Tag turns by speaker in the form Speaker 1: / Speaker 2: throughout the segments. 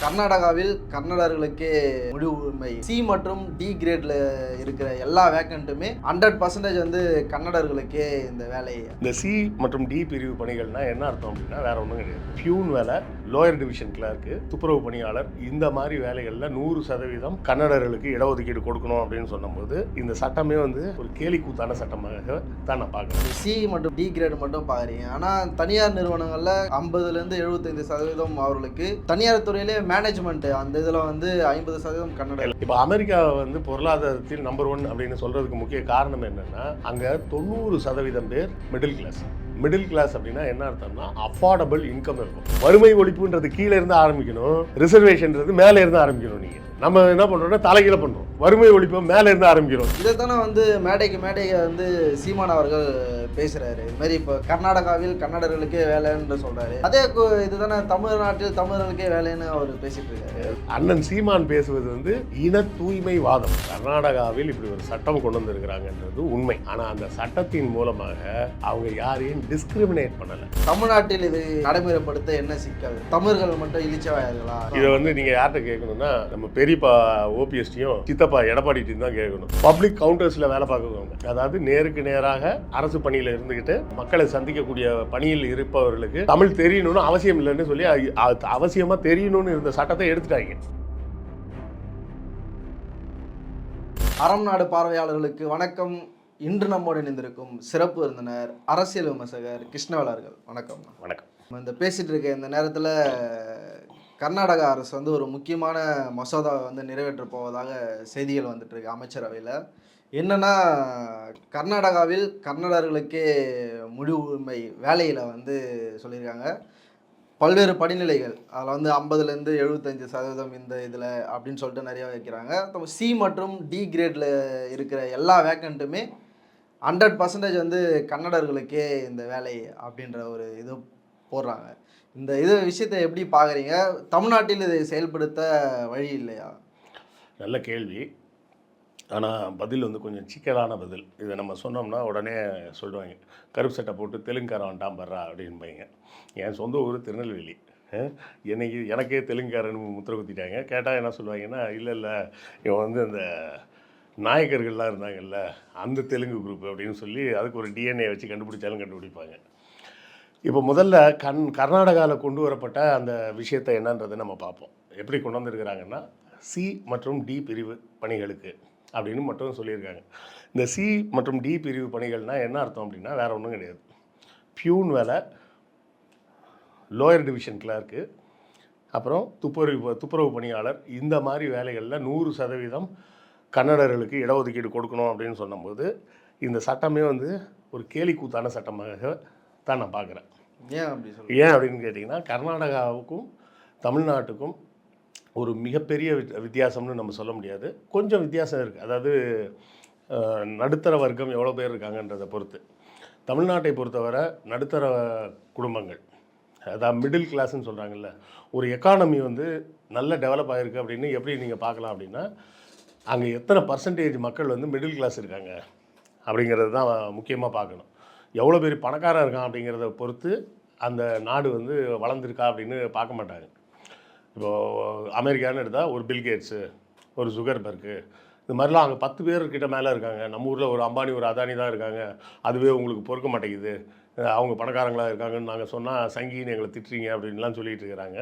Speaker 1: கர்நாடகாவில் கன்னடர்களுக்கே முடிவு உரிமை சி மற்றும் டி கிரேட்ல இருக்கிற எல்லா வேக்கண்ட்டுமே ஹண்ட்ரட் பர்சன்டேஜ் வந்து கன்னடர்களுக்கே இந்த வேலையை.
Speaker 2: இந்த சி மற்றும் டி பிரிவு பணிகள்னா என்ன அர்த்தம் அப்படின்னா வேற ஒன்றும் கிடையாது. பியூன் வேலை லோயர் டிவிஷன் கிளர்க்கு துப்புரவு பணியாளர் இந்த மாதிரி வேலைகளில் நூறு சதவீதம் கன்னடர்களுக்கு இடஒதுக்கீடு கொடுக்கணும் அப்படின்னு சொன்னபோது இந்த சட்டமே வந்து ஒரு கேலி கூத்தான சட்டமாக தான் நான் பார்க்குறேன்.
Speaker 1: சி மற்றும் டி கிரேட் மட்டும் பார்க்குறீங்க. ஆனால் தனியார் நிறுவனங்களில் ஐம்பதுலேருந்து எழுபத்தைந்து சதவீதம் அவர்களுக்கு தனியார் துறையிலே மேனேஜ்மெண்ட் அந்த இதில் வந்து ஐம்பது சதவீதம் கன்னட
Speaker 2: இப்போ அமெரிக்கா வந்து பொருளாதாரத்தில் நம்பர் ஒன் அப்படின்னு சொல்றதுக்கு முக்கிய காரணம் என்னன்னா அங்க தொண்ணூறு சதவீதம் பேர் மிடில் கிளாஸ் மிடில் கிளாஸ் அப்படின்னா என்ன அர்த்தம்னா அஃபோர்டபுள் இன்கம் இருக்கும். வறுமை ஒழிப்புன்றது கீழே இருந்து ஆரம்பிக்கணும். ரிசர்வேஷன்றது மேலே இருந்து ஆரம்பிக்கணும் நீங்க. நம்ம என்ன பண்றோம்னா தலைகீழ பண்றோம். வறுமை ஒழிப்பு மேலே இருந்து ஆரம்பிக்கிறோம்.
Speaker 1: இதை தானே வந்து மேடைக்கு மேடைக்கு வந்து சீமான் அவர்கள் பேசுறாரு. இது மாதிரி இப்போ கர்நாடகாவில் கன்னடர்களுக்கே வேலைன்னு சொல்றாரு. அதே இதுதானே தமிழ்நாட்டில் தமிழர்களுக்கே வேலைன்னு அவர் பேசிட்டு இருக்காரு.
Speaker 2: அண்ணன் சீமான் பேசுவது வந்து இன தூய்மை வாதம். கர்நாடகாவில் இப்படி ஒரு சட்டம் கொண்டு வந்திருக்கிறாங்கன்றது உண்மை. ஆனா அந்த சட்டத்தின் மூலமாக அவங்க யாரையும் டிஸ்கிரிமினேட் பண்ணல.
Speaker 1: தமிழ்நாட்டில் இது நடைமுறைப்படுத்த என்ன சிக்கல்? தமிழர்கள் மட்டும் இழிச்சவாயர்களா?
Speaker 2: இதை வந்து நீங்க யார்கிட்ட கேட்கணும்னா நம்ம பெரியப்பா ஓபிஎஸ்டியும் சித்தப்பா எடப்பாடிட்டையும் தான் கேட்கணும். பப்ளிக் கவுண்டர்ஸ்ல வேலை பார்க்கறவங்க. அதாவது நேருக்கு நேராக அரசு பணியில இருந்துகிட்டு மக்களை சந்திக்கக்கூடிய பணியில் இருப்பவர்களுக்கு தமிழ் தெரியணும்னு அவசியம் இல்லைன்னு சொல்லி அ- அ- அவசியமா தெரியணும்னு இருந்த சட்டத்தை எடுத்துட்டாங்க.
Speaker 1: அறம் நாடு பார்வையாளர்களுக்கு வணக்கம். இன்று நம்மோடு இணைந்திருக்கும் சிறப்பு விருந்தினர் அரசியல் விமர்சகர் கிருஷ்ணவேலர்கள் வணக்கம்.
Speaker 2: வணக்கம்.
Speaker 1: நம்ம இந்த பேசிட்டு இருக்க இந்த நேரத்தில் கர்நாடக அரசு வந்து ஒரு முக்கியமான மசோதாவை வந்து நிறைவேற்றப் போவதாக செய்திகள் வந்துட்டுருக்கு அமைச்சரவையில். என்னென்னா கர்நாடகாவில் கன்னடர்களுக்கே முழு உரிமை வேலையில் வந்து சொல்லியிருக்காங்க. பல்வேறு படிநிலைகள் அதில் வந்து ஐம்பதுலேருந்து எழுபத்தஞ்சு சதவீதம் இந்த இதில் அப்படின்னு சொல்லிட்டு நிறைய வைக்கிறாங்க. சி மற்றும் டி கிரேடில் இருக்கிற எல்லா வேக்கண்ட்டுமே ஹண்ட்ரட் பர்சன்டேஜ் வந்து கன்னடர்களுக்கே இந்த வேலை அப்படின்ற ஒரு இது போடுறாங்க. இந்த இது விஷயத்தை எப்படி பார்க்குறீங்க தமிழ்நாட்டில் இதை செயல்படுத்த வழி இல்லையா?
Speaker 2: நல்ல கேள்வி. ஆனால் பதில் வந்து கொஞ்சம் சிக்கலான பதில். இதை நம்ம சொன்னோம்னா உடனே சொல்லுவாங்க. கருப்பு சட்டை போட்டு தெலுங்குக்காரன் வந்துட்டான் பர்றா அப்படின்பாங்க. என் சொந்த ஊர் திருநெல்வேலி. என்னைக்கு எனக்கே தெலுங்குக்காரன் முத்திர குத்திட்டாங்க. கேட்டால் என்ன சொல்லுவாங்கன்னா இல்லை இல்லை. இவன் வந்து அந்த நாயக்கர்கள்லாம் இருந்தாங்கல்ல அந்த தெலுங்கு குரூப் அப்படின்னு சொல்லி அதுக்கு ஒரு டிஎன்ஏ வச்சு கண்டுபிடிச்சாலும் கண்டுபிடிப்பாங்க. இப்போ முதல்ல கண் கர்நாடகாவில் கொண்டு வரப்பட்ட அந்த விஷயத்தை என்னன்றதை நம்ம பார்ப்போம். எப்படி கொண்டு வந்திருக்கிறாங்கன்னா சி மற்றும் டி பிரிவு பணிகளுக்கு அப்படின்னு மட்டும் சொல்லியிருக்காங்க. இந்த சி மற்றும் டி பிரிவு பணிகள்னால் என்ன அர்த்தம் அப்படின்னா வேறு ஒன்றும் கிடையாது. பியூன் வேலை லோயர் டிவிஷன் கிளர்க்கு அப்புறம் துப்புரவு துப்புரவு பணியாளர் இந்த மாதிரி வேலைகளில் நூறு சதவீதம் கன்னடர்களுக்கு இடஒதுக்கீடு கொடுக்கணும் அப்படின்னு சொன்னபோது இந்த சட்டமே வந்து ஒரு கேலிக்கூத்தான சட்டமாக தான் நான் பார்க்குறேன்.
Speaker 1: ஏன் அப்படி
Speaker 2: ஏன் அப்படின்னு கேட்டிங்கன்னா கர்நாடகாவுக்கும் தமிழ்நாட்டுக்கும் ஒரு மிகப்பெரிய வித்- வித்தியாசம்னு நம்ம சொல்ல முடியாது. கொஞ்சம் வித்தியாசம் இருக்குது அதாவது நடுத்தர வர்க்கம் எவ்வளோ பேர் இருக்காங்கன்றதை பொறுத்து. தமிழ்நாட்டை பொறுத்தவரை நடுத்தர குடும்பங்கள் அதான் மிடில் கிளாஸ்ன்னு சொல்கிறாங்கல்ல ஒரு எக்கானமி வந்து நல்ல டெவலப் ஆகிருக்கு அப்படின்னு எப்படி நீங்கள் பார்க்கலாம் அப்படின்னா அங்கே எத்தனை பர்சன்டேஜ் மக்கள் வந்து மிடில் கிளாஸ் இருக்காங்க அப்படிங்கிறது தான் முக்கியமாக பார்க்கணும். எவ்வளோ பேர் பணக்காரன் இருக்கான் அப்படிங்கிறத பொறுத்து அந்த நாடு வந்து வளர்ந்துருக்கா அப்படின்னு பார்க்க மாட்டாங்க. இப்போது அமெரிக்கான்னு எடுத்தால் ஒரு பில்கேட்ஸு ஒரு சுகர்பர்க்கு இந்த மாதிரிலாம் அங்கே பத்து பேர்கிட்ட மேலே இருக்காங்க. நம்ம ஊரில் ஒரு அம்பானி ஒரு அதானி தான் இருக்காங்க. அதுவே உங்களுக்கு பொறுக்க மாட்டேங்குது. அவங்க பணக்காரங்களாக இருக்காங்கன்னு நாங்கள் சொன்னால் சங்கின்னு எங்களை திட்டுறீங்க அப்படின்லாம் சொல்லிகிட்டு இருக்கிறாங்க.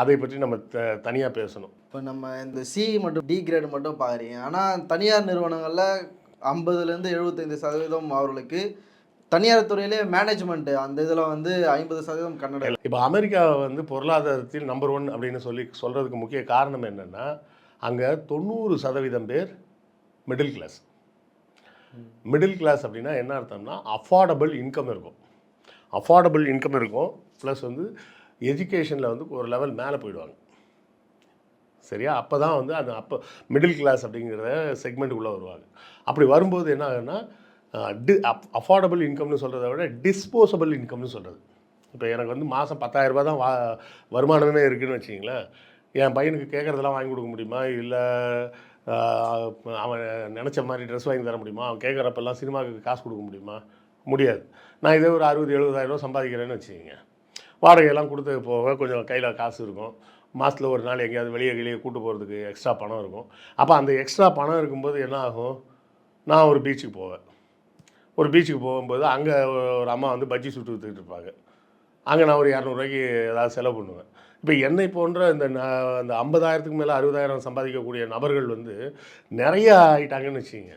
Speaker 2: அதை பற்றி நம்ம த தனியாக பேசணும்.
Speaker 1: இப்போ நம்ம இந்த சி மட்டும் டி கிரேடு மட்டும் பார்க்குறீங்க ஆனால் தனியார் நிறுவனங்களில் ஐம்பதுலேருந்து எழுபத்தைந்து சதவீதம் அவர்களுக்கு தனியார் துறையிலே மேனேஜ்மெண்ட் அந்த இதில் வந்து ஐம்பது சதவீதம் கன்னட
Speaker 2: இப்போ அமெரிக்கா வந்து பொருளாதாரத்தில் நம்பர் ஒன் அப்படின்னு சொல்லி சொல்கிறதுக்கு முக்கிய காரணம் என்னென்னா அங்கே தொண்ணூறு சதவீதம் பேர் மிடில் கிளாஸ் மிடில் கிளாஸ் அப்படின்னா என்ன அர்த்தம்னா அஃபோர்டபுள் இன்கம் இருக்கும். அஃபோர்டபுள் இன்கம் இருக்கும். ப்ளஸ் வந்து எஜுகேஷனில் வந்து ஒரு லெவல் மேலே போயிடுவாங்க. சரியா? அப்போ தான் வந்து அந்த அப்போ மிடில் கிளாஸ் அப்படிங்கிற செக்மெண்ட்டுக்குள்ளே வருவாங்க. அப்படி வரும்போது என்ன ஆகுதுன்னா டி அப் அஃபோர்டபுள் இன்கம்னு சொல்கிறத விட டிஸ்போசபிள் இன்கம்னு சொல்கிறது இப்போ எனக்கு வந்து மாதம் பத்தாயிரரூபா தான் வா வருமானமே இருக்குதுன்னு வச்சிங்களேன் என் பையனுக்கு கேட்குறதெல்லாம் வாங்கி கொடுக்க முடியுமா? இல்லை அவன் நினச்ச மாதிரி ட்ரெஸ் வாங்கி தர முடியுமா? அவன் கேட்குறப்பெல்லாம் சினிமாவுக்கு காசு கொடுக்க முடியுமா? முடியாது. நான் இதே ஒரு அறுபது எழுபதாயிரரூவா சம்பாதிக்கிறேன்னு வச்சுக்கோங்க. வாடகையெல்லாம் கொடுத்து போக கொஞ்சம் கையில் காசு இருக்கும். மாதத்தில் ஒரு நாள் எங்கேயாவது வெளியே வெளியே கூட்டு போகிறதுக்கு எக்ஸ்ட்ரா பணம் இருக்கும். அப்போ அந்த எக்ஸ்ட்ரா பணம் இருக்கும்போது என்ன ஆகும்? நான் ஒரு பீச்சுக்கு போவேன். ஒரு பீச்சுக்கு போகும்போது அங்கே ஒரு அம்மா வந்து பஜ்ஜி சுட்டு வித்துக்கிட்டு இருப்பாங்க. அங்கே நான் ஒரு இரநூறுவாய்க்கு ஏதாவது செலவு பண்ணுவேன். இப்போ என்னை போன்ற இந்த அந்த ஐம்பதாயிரத்துக்கு மேலே அறுபதாயிரம் சம்பாதிக்கக்கூடிய நபர்கள் வந்து நிறையா ஆகிட்டாங்கன்னு வச்சுக்கோங்க.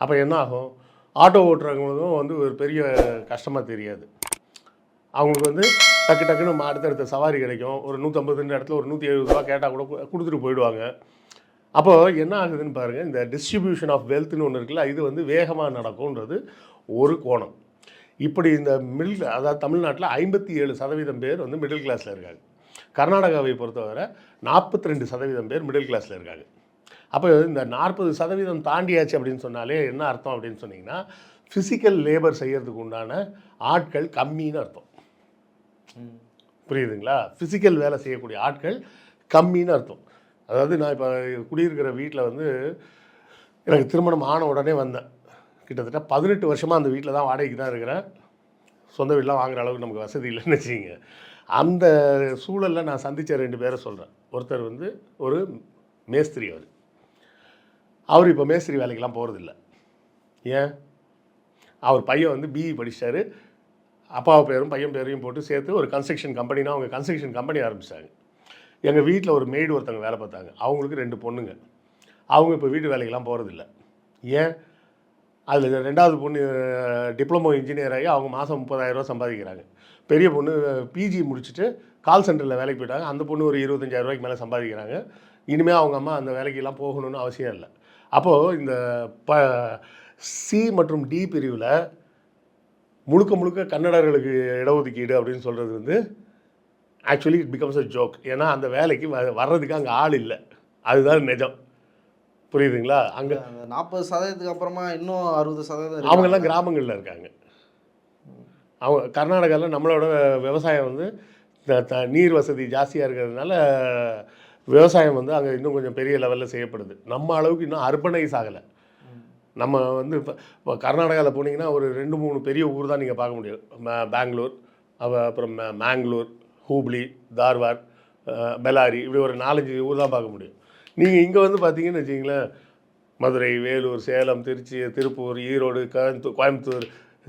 Speaker 2: அப்போ என்ன ஆகும்? ஆட்டோ ஓட்டுறவங்களுக்கும் வந்து ஒரு பெரிய கஷ்டமாக தெரியாது. அவங்களுக்கு வந்து டக்கு டக்குன்னு அடுத்தடுத்த சவாரி கிடைக்கும். ஒரு நூற்றம்பதுன்ற இடத்துல ஒரு நூற்றி எழுபது ரூபா கேட்டால் கூட கொடுத்துட்டு போயிடுவாங்க. அப்போ என்ன ஆகுதுன்னு பாருங்கள் இந்த டிஸ்ட்ரிபியூஷன் ஆஃப் வெல்த்னு ஒன்று இருக்குல்ல இது வந்து வேகமாக நடக்கும்ன்றது ஒரு கோணம். இப்படி இந்த மிடில் அதாவது தமிழ்நாட்டில் ஐம்பத்தி ஏழு சதவீதம் பேர் வந்து மிடில் கிளாஸில் இருக்காங்க. கர்நாடகாவை பொறுத்தவரை நாற்பத்தி ரெண்டு சதவீதம் பேர் மிடில் கிளாஸில் இருக்காங்க. அப்போ இந்த நாற்பது சதவீதம் தாண்டியாச்சு அப்படின்னு சொன்னாலே என்ன அர்த்தம் அப்படின்னு சொன்னீங்கன்னா ஃபிசிக்கல் லேபர் செய்யறதுக்கு உண்டான ஆட்கள் கம்மின்னு அர்த்தம். புரியுதுங்களா? ஃபிசிக்கல் வேலை செய்யக்கூடிய ஆட்கள் கம்மின்னு அர்த்தம். அதாவது நான் இப்போ குடியிருக்கிற வீட்டில் வந்து எனக்கு திருமணம் ஆன உடனே வந்தேன். கிட்டத்தட்ட பதினெட்டு வருஷமாக அந்த வீட்டில் தான் வாடகைக்கு தான் இருக்கிறேன். சொந்த வீடெலாம் வாங்குற அளவுக்கு நமக்கு வசதி இல்லைன்னு வச்சுக்கிங்க. அந்த சூழலில் நான் சந்தித்த ரெண்டு பேரை சொல்கிறேன் ஒருத்தர் வந்து ஒரு மேஸ்திரி அவர். அவர் இப்போ மேஸ்திரி வேலைக்கெல்லாம் போகிறதில்ல ஏன்? அவர் பையன் வந்து பிஇ படிச்சிட்டாரு அப்பாவை பேரும் பையன் பேரையும் போட்டு சேர்த்து ஒரு கன்ஸ்ட்ரக்ஷன் கம்பெனினா அவங்க கன்ஸ்ட்ரக்ஷன் கம்பெனி ஆரம்பித்தாங்க எங்கள் வீட்டில் ஒரு மெய்டு ஒருத்தவங்க வேலை பார்த்தாங்க. அவங்களுக்கு ரெண்டு பொண்ணுங்க. அவங்க இப்போ வீட்டு வேலைக்கெல்லாம் போகிறதில்ல ஏன்? அதில் ரெண்டாவது பொண்ணு டிப்ளமோ இன்ஜினியர் ஆகி அவங்க மாதம் முப்பதாயிரரூவா சம்பாதிக்கிறாங்க. பெரிய பொண்ணு பிஜி முடிச்சுட்டு கால் சென்டரில் வேலைக்கு போயிட்டாங்க. அந்த பொண்ணு ஒரு இருபத்தஞ்சாயிரம் ரூபாய்க்கு மேலே சம்பாதிக்கிறாங்க. இனிமேல் அவங்க அம்மா அந்த வேலைக்கெல்லாம் போகணும்னு அவசியம் இல்லை. அப்போது இந்த ப சி மற்றும் டி பிரிவில் முழுக்க முழுக்க கன்னடர்களுக்கு இடஒதுக்கீடு அப்படின்னு சொல்கிறது வந்து actually it becomes a joke ஏன்னா அந்த வேலைக்கு வர்றதுக்கு அங்கே ஆள் இல்லை. அதுதான் நிஜம். புரியுதுங்களா? அங்கே
Speaker 1: நாற்பது சதவீதத்துக்கு அப்புறமா இன்னும் அறுபது சதவீதம்
Speaker 2: அவங்கெல்லாம் கிராமங்களில் இருக்காங்க. அவங்க கர்நாடகாவில் நம்மளோட விவசாயம் வந்து நீர் வசதி ஜாஸ்தியாக இருக்கிறதுனால விவசாயம் வந்து அங்கே இன்னும் கொஞ்சம் பெரிய லெவலில் செய்யப்படுது. நம்ம அளவுக்கு இன்னும் அர்பனைஸ் ஆகலை. நம்ம வந்து இப்போ இப்போ கர்நாடகாவில் போனீங்கன்னா ஒரு ரெண்டு மூணு பெரிய ஊர் தான் நீங்கள் பார்க்க முடியும். பெங்களூர் அப்புறம் மேங்களூர் ஹூப்ளி தார்வார் பெலாரி பெல்லாரி இப்படி ஒரு நாலஞ்சு ஊர் தான் பார்க்க முடியும். நீங்கள் இங்கே வந்து பார்த்தீங்கன்னு வச்சிங்களேன் மதுரை வேலூர் சேலம் திருச்சி திருப்பூர் ஈரோடு கோயம்புத்தூர் கோயம்புத்தூர்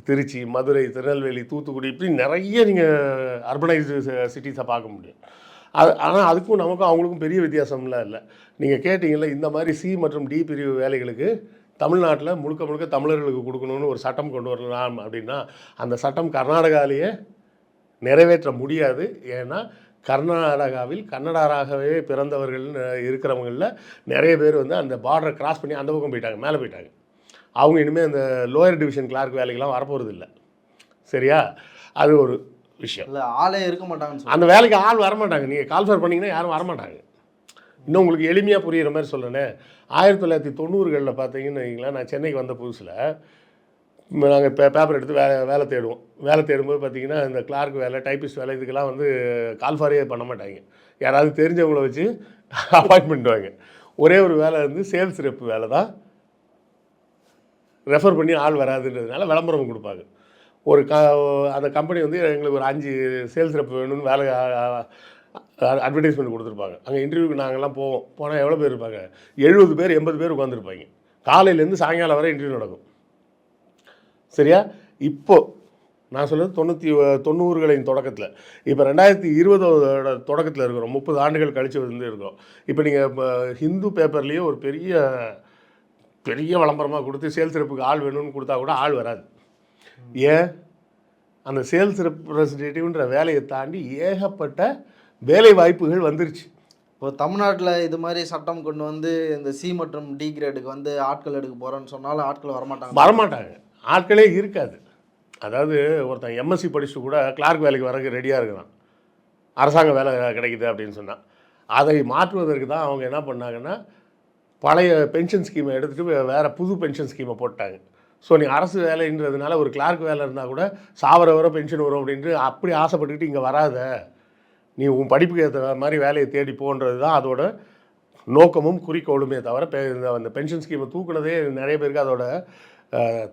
Speaker 2: திருச்சி மதுரை திருநெல்வேலி தூத்துக்குடி இப்படி நிறைய நீங்கள் அர்பனைஸ்டு சிட்டிஸை பார்க்க முடியும். அது ஆனால் அதுக்கும் நமக்கும் அவங்களுக்கும் பெரிய வித்தியாசம்லாம் இல்லை. நீங்கள் கேட்டிங்கல்ல இந்த மாதிரி சி மற்றும் டி பிரிவு வேலைகளுக்கு தமிழ்நாட்டில் முழுக்க முழுக்க தமிழர்களுக்கு கொடுக்கணும்னு ஒரு சட்டம் கொண்டு வரலாம் அப்படின்னா அந்த சட்டம் கர்நாடகாலேயே நிறைவேற்ற முடியாது. ஏன்னா கர்நாடகாவில் கன்னடராகவே பிறந்தவர்கள் இருக்கிறவங்களில் நிறைய பேர் வந்து அந்த பார்டரை கிராஸ் பண்ணி அந்த பக்கம் போயிட்டாங்க மேலே போயிட்டாங்க. அவங்க இனிமேல் அந்த லோயர் டிவிஷன் கிளார்க் வேலைக்கெல்லாம் வரப்போகிறது இல்லை சரியா? அது ஒரு விஷயம்.
Speaker 1: இல்ல ஆளே இருக்க சொல்லுவாங்க
Speaker 2: அந்த வேலைக்கு ஆள் வரமாட்டாங்க. நீங்கள் கால்ஃபர் பண்ணிங்கன்னா யாரும் வரமாட்டாங்க. இன்னும் உங்களுக்கு எளிமையாக புரியுற மாதிரி சொல்கிறேனே ஆயிரத்தி தொள்ளாயிரத்தி தொண்ணூறுகளில் பார்த்தீங்கன்னு வைங்களேன் நான் சென்னைக்கு வந்த புதுசில் நாங்கள் பே பேப்பர் எடுத்து வேலை வேலை தேடுவோம். வேலை தேடும்போது பார்த்தீங்கன்னா இந்த கிளார்க் வேலை டைப்பிஸ்ட் வேலை இதுக்கெல்லாம் வந்து கால்ஃபாரியே பண்ண மாட்டாங்க. யாராவது தெரிஞ்சவங்கள வச்சு அப்பாயின்மெண்ட் வாங்க. ஒரே ஒரு வேலை வந்து சேல்ஸ் ரெப் வேலை தான். ரெஃபர் பண்ணி ஆள் வராதுன்றதுனால விளம்பரம் கொடுப்பாங்க. ஒரு க அந்த கம்பெனி வந்து எங்களுக்கு ஒரு அஞ்சு சேல்ஸ் ரெப் வேணும்னு வேலை அட்வர்டைஸ்மெண்ட் கொடுத்துருப்பாங்க. அங்கே இன்டர்வியூக்கு நாங்கள்லாம் போவோம். போனால் எவ்வளோ பேர் இருப்பாங்க? எழுபது பேர் எண்பது பேர் உட்காந்துருப்பாங்க காலையிலேருந்து சாயங்காலம் வரை இன்டர்வியூ நடக்கும். சரியா? இப்போ நான் சொல்கிறது தொண்ணூற்றி தொண்ணூறுகளின் தொடக்கத்தில். இப்போ ரெண்டாயிரத்தி இருபதோட தொடக்கத்தில் இருக்கிறோம். முப்பது ஆண்டுகள் கழிச்சு வந்து இருக்கோம் இப்போ நீங்கள் இப்போ ஹிந்து பேப்பர்லேயே ஒரு பெரிய பெரிய விளம்பரமாக கொடுத்து சேல்ஸ் ரெப்புக்கு ஆள் வேணும்னு கொடுத்தா கூட ஆள் வராது. ஏன்? அந்த சேல்ஸ் ரெப்ரஸன்டேட்டிவ்ன்ற வேலையை தாண்டி ஏகப்பட்ட வேலை வாய்ப்புகள் வந்துருச்சு.
Speaker 1: இப்போ தமிழ்நாட்டில் இது மாதிரி சட்டம் கொண்டு வந்து இந்த சி மற்றும் டி கிரேடுக்கு வந்து ஆட்கள் எடுக்க போகிறோன்னு சொன்னாலும் ஆட்கள் வரமாட்டாங்க.
Speaker 2: வரமாட்டாங்க. ஆட்களே இருக்காது. அதாவது ஒருத்தன் எம்எஸ்சி படிச்சுட்டு கூட கிளார்க் வேலைக்கு வரக்கு ரெடியாக இருக்கிறான். அரசாங்க வேலை கிடைக்குது அப்படின்னு சொன்னான் அதை மாற்றுவதற்கு தான் அவங்க என்ன பண்ணாங்கன்னா பழைய பென்ஷன் ஸ்கீமை எடுத்துகிட்டு வேறு புது பென்ஷன் ஸ்கீமை போட்டாங்க. ஸோ நீ அரசு வேலைன்றதுனால ஒரு கிளார்க் வேலை இருந்தால் கூட சாவர வர பென்ஷன் வரும் அப்படின்ட்டு அப்படி ஆசைப்பட்டுக்கிட்டு இங்கே வராத. நீ உன் படிப்புக்கு ஏற்ற மாதிரி வேலையை தேடி போன்றது தான் அதோட நோக்கமும் குறிக்கோளுமே தவிர பெ- இந்த அந்த பென்ஷன் ஸ்கீமை தூக்குனதே நிறைய பேருக்கு அதோட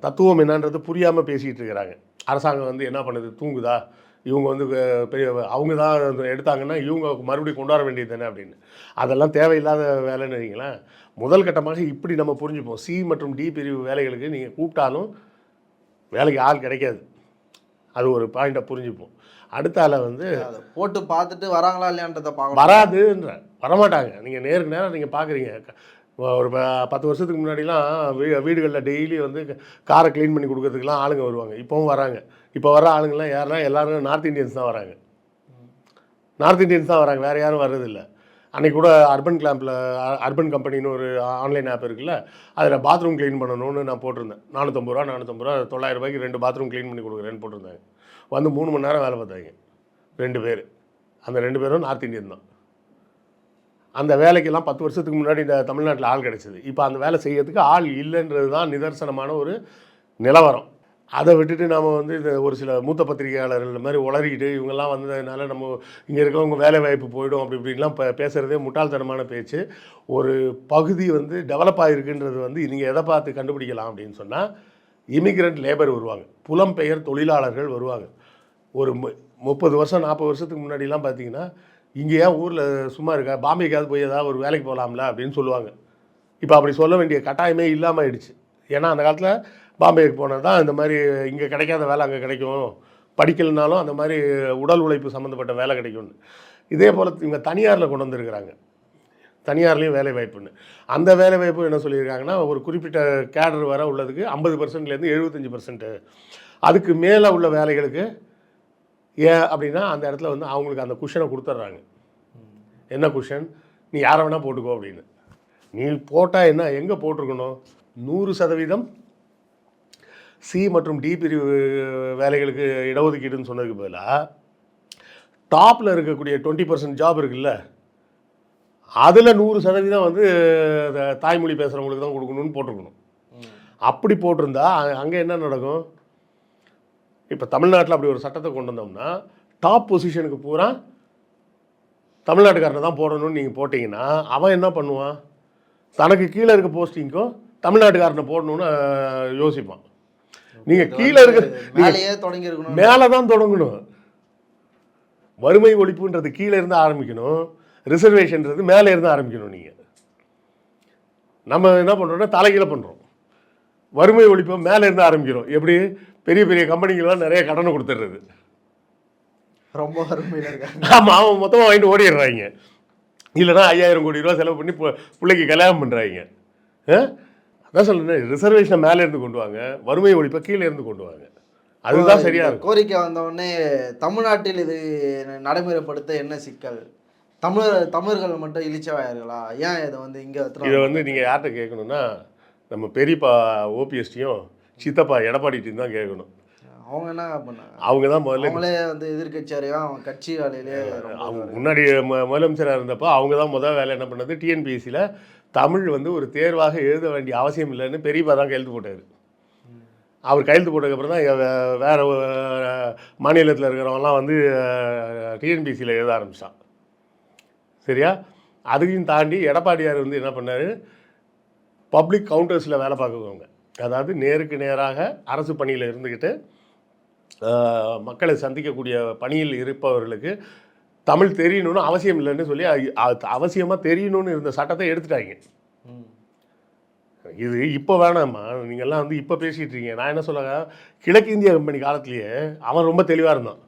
Speaker 2: தத்துவம் என்னன்றது புரியாமல் பேசிகிட்டு இருக்கிறாங்க. அரசாங்கம் வந்து என்ன பண்ணுது? தூங்குதா? இவங்க வந்து பெரிய அவங்க தான் எடுத்தாங்கன்னா இவங்க மறுபடியும் கொண்டு வர வேண்டியது தானே அப்படின்னு. அதெல்லாம் தேவையில்லாத வேலைன்னு வைங்களேன். முதல் கட்டமாக இப்படி நம்ம புரிஞ்சுப்போம். சி மற்றும் டி பிரிவு வேலைகளுக்கு நீங்கள் கூப்பிட்டாலும் வேலைக்கு ஆள் கிடைக்காது. அது ஒரு பாயிண்ட்டை புரிஞ்சுப்போம். அடுத்த ஆளை வந்து
Speaker 1: போட்டு பார்த்துட்டு வராங்களா இல்லையான்றதை
Speaker 2: வராதுன்ற வரமாட்டாங்க. நீங்கள் நேருக்கு நேரம் நீங்கள் பார்க்குறீங்க. ஒரு ப- பத்து வருஷத்துக்கு முன்னாடிலாம் வீ வீடுகளில் டெய்லி வந்து காரை க்ளீன் பண்ணி கொடுக்கறதுக்குலாம் ஆளுங்க வருவாங்க. இப்போவும் வராங்க. இப்போ வர ஆளுங்கெல்லாம் யாருன்னா எல்லோரும் நார்த் இந்தியன்ஸ் தான் வராங்க. நார்த் இந்தியன்ஸ் தான் வராங்க. வேறு யாரும் வர்றதில்லை. அன்றைக்கி கூட அர்பன் கிளாம்பில் அர்பன் கம்பெனின்னு ஒரு ஆன்லைன் ஆப் இருக்குல்ல அதில் பாத்ரூம் க்ளீன் பண்ணணும்னு நான் போட்டிருந்தேன். நானூற்றம்பது ரூபா நானூற்றம்பது ரூபா தொள்ளாயிரம் ரூபாய்க்கு ரெண்டு பாத்ரூம் க்ளீன் பண்ணி கொடுக்குறேன்னு போட்டிருந்தாங்க. வந்து மூணு மணி நேரம் வேலை பார்த்தாங்க. ரெண்டு பேர். அந்த ரெண்டு பேரும் நார்த் இந்தியன் தான். அந்த வேலைக்கெல்லாம் பத்து வருஷத்துக்கு முன்னாடி இந்த தமிழ்நாட்டில் ஆள் கிடைச்சிது. இப்போ அந்த வேலை செய்யறதுக்கு ஆள் இல்லைன்றது தான் நிதர்சனமான ஒரு நிலவரம். அதை விட்டுட்டு நாம் வந்து இந்த ஒரு சில மூத்த பத்திரிகையாளர்கள் இந்த மாதிரி உளறிக்கிட்டு இவங்கெல்லாம் வந்ததுனால நம்ம இங்கே இருக்கவங்க வேலை வாய்ப்பு போயிடும் அப்படி இப்படின்லாம் இப்போ பேசுகிறதே முட்டாள்தனமான பேச்சு. ஒரு பகுதி வந்து டெவலப் ஆகிருக்குன்றது வந்து நீங்கள் எதை பார்த்து கண்டுபிடிக்கலாம் அப்படின்னு சொன்னால் இமிக்ரெண்ட் லேபர் வருவாங்க. புலம்பெயர் தொழிலாளர்கள் வருவாங்க. ஒரு முப்பது வருஷம் நாற்பது வருஷத்துக்கு முன்னாடிலாம் பார்த்தீங்கன்னா இங்கே ஏன் ஊரில் சும்மா இருக்கா? பாம்பேக்காவது போய் ஏதாவது ஒரு வேலைக்கு போகலாம்ல அப்படின்னு சொல்லுவாங்க. இப்போ அப்படி சொல்ல வேண்டிய கட்டாயமே இல்லாமல் ஆயிடுச்சு. ஏன்னா அந்த காலத்தில் பாம்பேக்கு போனால் தான் இந்த மாதிரி இங்கே கிடைக்காத வேலை அங்கே கிடைக்கும். படிக்கலைனாலும் அந்த மாதிரி உடல் உழைப்பு சம்மந்தப்பட்ட வேலை கிடைக்கும்னு. இதே போல் இவங்க தனியாரில் கொண்டு வந்திருக்கிறாங்க. தனியார்லேயும் வேலை வாய்ப்புன்னு அந்த வேலை வாய்ப்பு என்ன சொல்லியிருக்காங்கன்னா ஒரு குறிப்பிட்ட கேடர் வர உள்ளதுக்கு ஐம்பது பர்சன்ட்லேருந்து எழுபத்தஞ்சி பர்சன்ட்டு அதுக்கு மேலே உள்ள வேலைகளுக்கு ஏன் அப்படின்னா அந்த இடத்துல வந்து அவங்களுக்கு அந்த குஷனை கொடுத்துட்றாங்க. என்ன குஷன் நீ யாரை வேணால் போட்டுக்கோ அப்படின்னு. நீ போட்டால் என்ன? எங்கே போட்டிருக்கணும்? நூறு சதவீதம் சி மற்றும் டி பிரிவு வேலைகளுக்கு இடஒதுக்கீடுன்னு சொன்னதுக்கு பதிலாக டாப்பில் இருக்கக்கூடிய டுவெண்ட்டி பர்சன்ட் ஜாப் இருக்குல்ல அதில் நூறு சதவீதம் வந்து தாய்மொழி பேசுகிறவங்களுக்கு தான் கொடுக்கணும்னு போட்டிருக்கணும். அப்படி போட்டிருந்தா அங்கே என்ன நடக்கும்? இப்போ தமிழ்நாட்டில் அப்படி ஒரு சட்டத்தை கொண்டு வந்தோம்னா டாப் பொசிஷனுக்கு பூரா தமிழ்நாட்டுக்காரனை தான் போடணும்னு நீங்கள் போட்டிங்கன்னா அவன் என்ன பண்ணுவான்? தனக்கு கீழே இருக்க போஸ்டிங்க்கும் தமிழ்நாட்டுக்காரனை போடணும்னு யோசிப்பான். நீங்கள் கீழே இருக்கிற
Speaker 1: தொடங்கி இருக்கணும்
Speaker 2: மேலே தான் தொடங்கணும். வறுமை ஒழிப்புன்றது கீழே இருந்து ஆரம்பிக்கணும். ரிசர்வேஷன்ன்றது மேலே இருந்து ஆரம்பிக்கணும் நீங்கள் நம்ம என்ன பண்ணுறோம்னா தலைகீழ பண்ணுறோம் வறுமை ஒழிப்பை மேலே இருந்து ஆரம்பிக்கிறோம். எப்படி? பெரிய பெரிய கம்பெனிகள்லாம் நிறைய கடனை கொடுத்துட்றது.
Speaker 1: ரொம்ப அருமையில் இருக்காங்க.
Speaker 2: ஆமாம் அவன் மொத்தமாக வாங்கிட்டு ஓடிடுறாங்க. இல்லைன்னா ஐயாயிரம் கோடி ரூபா செலவு பண்ணி பிள்ளைக்கு கல்யாணம் பண்ணுறாங்க அதான் சொல்லுறேன் ரிசர்வேஷனை மேலே இருந்து கொண்டு வாங்க வறுமை ஒழிப்பை கீழே இருந்து கொண்டு வாங்க. அதுதான் சரியா
Speaker 1: கோரிக்கை வந்த உடனே தமிழ்நாட்டில் இது நடைமுறைப்படுத்த என்ன சிக்கல்? தமிழர் தமிழர்கள் மட்டும் இழிச்சவாயர்களா ஏன் இதை வந்து இங்கே
Speaker 2: இதை வந்து நீங்கள் யார்கிட்ட கேட்கணும்னா நம்ம பெரியப்பா ஓபிஎஸ்டியும் சித்தப்பா எடப்பாடிட்டையும் தான் கேட்கணும்.
Speaker 1: அவங்க என்ன பண்ணாங்க?
Speaker 2: அவங்க தான் முதல்ல
Speaker 1: அவங்களே வந்து எதிர்கட்சியாரையா அவங்க கட்சி வேலையிலே
Speaker 2: அவங்க முன்னாடி முதலமைச்சராக இருந்தப்போ அவங்க தான் முதல் வேலை என்ன பண்ணது? டிஎன்பிஎஸ்சியில் தமிழ் வந்து ஒரு தேர்வாக எழுத வேண்டிய அவசியம் இல்லைன்னு பெரியப்பா தான் கையெழுத்து போட்டார். அவர் கையெழுத்து போட்டதுக்கப்புறம் தான் வேற மாநிலத்தில் இருக்கிறவங்கலாம் வந்து டிஎன்பிசியில் எழுத ஆரம்பிச்சான். சரியா? அதையும் தாண்டி எடப்பாடியார் வந்து என்ன பண்ணார்? பப்ளிக் கவுண்டர்ஸில் வேலை பார்க்குறவங்க. அதாவது நேருக்கு நேராக அரசு பணியில் இருந்துக்கிட்டு மக்களை சந்திக்கக்கூடிய பணியில் இருப்பவர்களுக்கு தமிழ் தெரியணும்னு அவசியம் இல்லைன்னு சொல்லி அவசியமாக தெரியணும்னு இருந்த சட்டத்தை எடுத்துட்டாங்க. இது இப்போ வேணாம்மா. நீங்கள்லாம் வந்து இப்போ பேசிகிட்டு இருக்கீங்க. நான் என்ன சொல்ல கிழக்கு இந்திய கம்பெனி காலத்திலேயே அவன் ரொம்ப தெளிவாக இருந்தான்.